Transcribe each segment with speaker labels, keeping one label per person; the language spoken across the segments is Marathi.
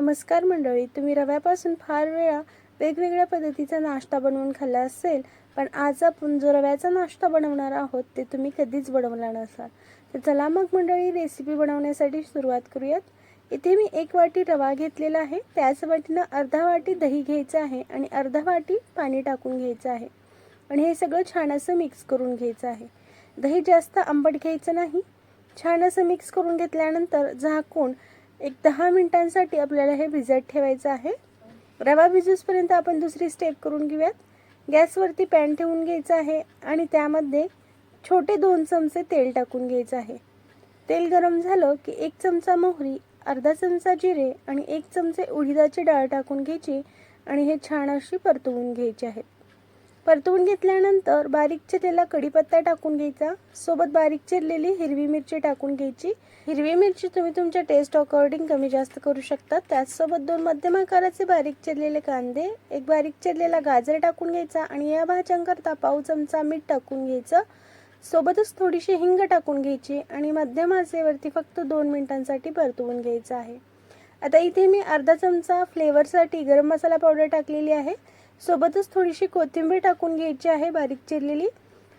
Speaker 1: नमस्कार मंडळी तुम्ही रव्यापासून फार वेळा वेगवेगळ्या पद्धतीचा नाश्ता बनवून खाल्ला असेल पण आज आपण जो रव्याचा नाश्ता बनवणार आहोत ते तुम्ही कधीच बनवला नसाल. तर चला मग मंडळी रेसिपी बनवण्यासाठी सुरुवात करूयात. इथे मी एक वाटी रवा घेतलेला आहे त्याच वाटीनं अर्धा वाटी दही घ्यायचं आहे आणि अर्धा वाटी पाणी टाकून घ्यायचं आहे. आणि हे सगळं छान असं मिक्स करून घ्यायचं आहे. दही जास्त आंबट घ्यायचं नाही. छान असं मिक्स करून घेतल्यानंतर झाकून एक दहा मिनिटांसाठी आपल्याला हे भिजत ठेवायचं आहे. रवा भिजूसपर्यंत आपण दुसरी स्टेप करून घेऊयात. गॅसवरती पॅन ठेवून घ्यायचं आहे आणि त्यामध्ये छोटे दोन चमचे तेल टाकून घ्यायचं आहे. तेल गरम झालं की एक चमचा मोहरी अर्धा चमचा जिरे आणि एक चमचे उडीदाची डाळ टाकून घ्यायची आणि हे छान अशी परतवून घ्यायची आहे. परतवून घेतल्यानंतर बारीक चिरलेला कढीपत्ता टाकून घ्यायचा. सोबत बारीक चिरलेली हिरवी मिरची टाकून घ्यायची. हिरवी मिरची तुम्ही तुमच्या टेस्ट अकॉर्डिंग कमी जास्त करू शकता त्याचसोबत दोन मध्यम आकाराचे बारीक चिरलेले कांदे एक बारीक चिरलेला गाजर टाकून घ्यायचा आणि या भाज्यांकरता पाव चमचा मीठ टाकून घ्यायचं. सोबतच थोडीशी हिंग टाकून घ्यायची आणि मध्यम आचेवरती फक्त दोन मिनिटांसाठी परतवून घ्यायचं आहे. आता इथे मी अर्धा चमचा फ्लेवरसाठी गरम मसाला पावडर टाकलेली आहे. सोबतच थोडीशी कोथिंबीर टाकून घ्यायची आहे बारीक चिरलेली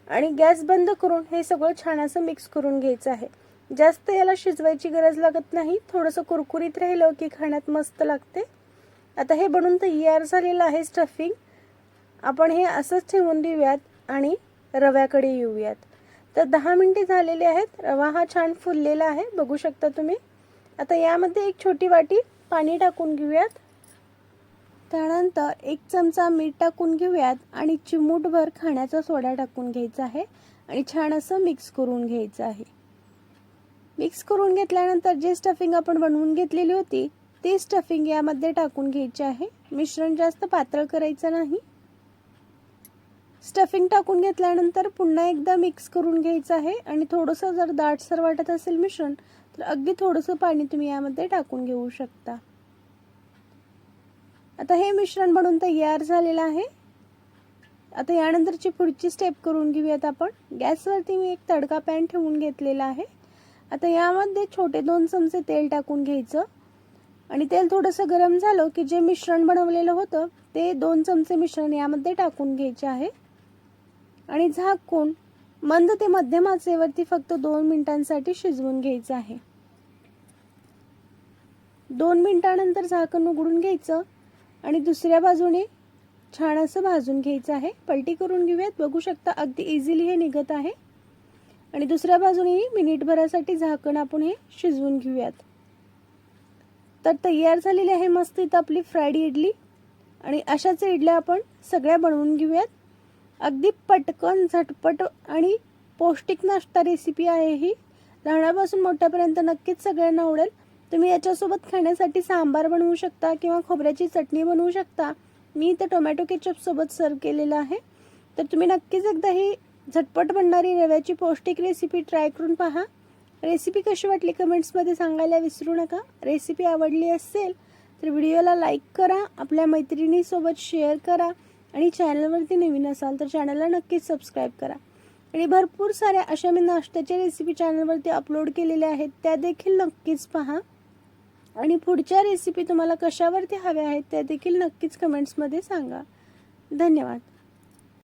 Speaker 1: आणि गॅस बंद करून हे सगळं छान असं मिक्स करून घ्यायचं आहे. जास्त याला शिजवायची गरज लागत नाही. थोडंसं कुरकुरीत राहिलं की खाण्यात मस्त लागते. आता हे बनून तयार झालेलं आहे स्टफिंग आपण हे असंच ठेवून देऊयात आणि रव्याकडे येऊयात. तर दहा मिनटे झालेले आहेत. रवा हा छान फुललेला आहे. बघू शकता तुम्ही. आता यामध्ये एक छोटी वाटी पाणी टाकून घेऊयात. त्यानंतर एक चमचा मीठ टाकून घेऊयात आणि चिमूटभर खाण्याचा सोडा टाकून घ्यायचा आहे आणि छान असं मिक्स करून घ्यायचं आहे. मिक्स करून घेतल्यानंतर जे स्टफिंग आपण बनवून घेतलेली होती ते स्टफिंग यामध्ये टाकून घ्यायचे आहे. मिश्रण जास्त पातळ करायचं नाही. स्टफिंग टाकून घेतल्यानंतर पुन्हा एकदा मिक्स करून घ्यायचं आहे आणि थोडंसं जर दाटसर वाटत असेल मिश्रण तर अगदी थोडंसं पाणी तुम्ही यामध्ये टाकून घेऊ शकता. आता हे मिश्रण म्हणून तयार झालेलं आहे. आता यानंतरची पुढची स्टेप करून घेऊयात आपण. गॅसवरती मी एक तडका पॅन ठेवून घेतलेला आहे. आता यामध्ये छोटे दोन चमचे तेल टाकून घ्यायचं. आणि तेल थोडंसं गरम झालं की जे मिश्रण बनवलेलं होतं ते दोन चमचे मिश्रण यामध्ये टाकून घ्यायचे आहे. आणि झाकून मंद ते मध्यम आचेवरती फक्त दोन मिनिटांसाठी शिजवून घ्यायचं आहे. दोन मिनिटानंतर झाकण उघडून घ्यायचं. आणि दुसऱ्या बाजूने छान असं भाजून घ्यायचं आहे. पलटी करून घेऊयात. बघू शकता अगदी इझिली हे निघत आहे. आणि दुसऱ्या बाजूनेही मिनिटभरासाठी झाकण आपण हे शिजवून घेऊयात. तर तयार झालेली आहे मस्त इथं आपली फ्राईड इडली. आणि अशाच इडल्या आपण सगळ्या बनवून घेऊयात. अगदी पटकन झटपट आणि पौष्टिक नाश्ता रेसिपी आहे ही. लहानापासून मोठ्यापर्यंत नक्कीच सगळ्यांना आवडेल. तुम्ही याच्यासोबत खाण्यासाठी सांबार बनवू शकता किंवा खोबऱ्याची चटणी बनवू शकता. मी इथं टोमॅटो केचपसोबत सर्व केलेलं आहे. तर तुम्ही नक्कीच एकदा ही झटपट बनणारी रव्याची पौष्टिक रेसिपी ट्राय करून पहा. रेसिपी कशी वाटली कमेंट्समध्ये सांगायला विसरू नका. रेसिपी आवडली असेल तर व्हिडिओला लाईक करा आपल्या मैत्रिणीसोबत शेअर करा आणि चॅनलवरती नवीन असाल तर चॅनलला नक्कीच सबस्क्राईब करा. आणि भरपूर साऱ्या अशा मी नाश्त्याच्या रेसिपी चॅनलवरती अपलोड केलेल्या आहेत त्या देखील नक्कीच पहा. आणि पुढच्या रेसिपी तुम्हाला कशावरती हव्या आहेत त्या देखील नक्कीच कमेंट्समध्ये सांगा. धन्यवाद.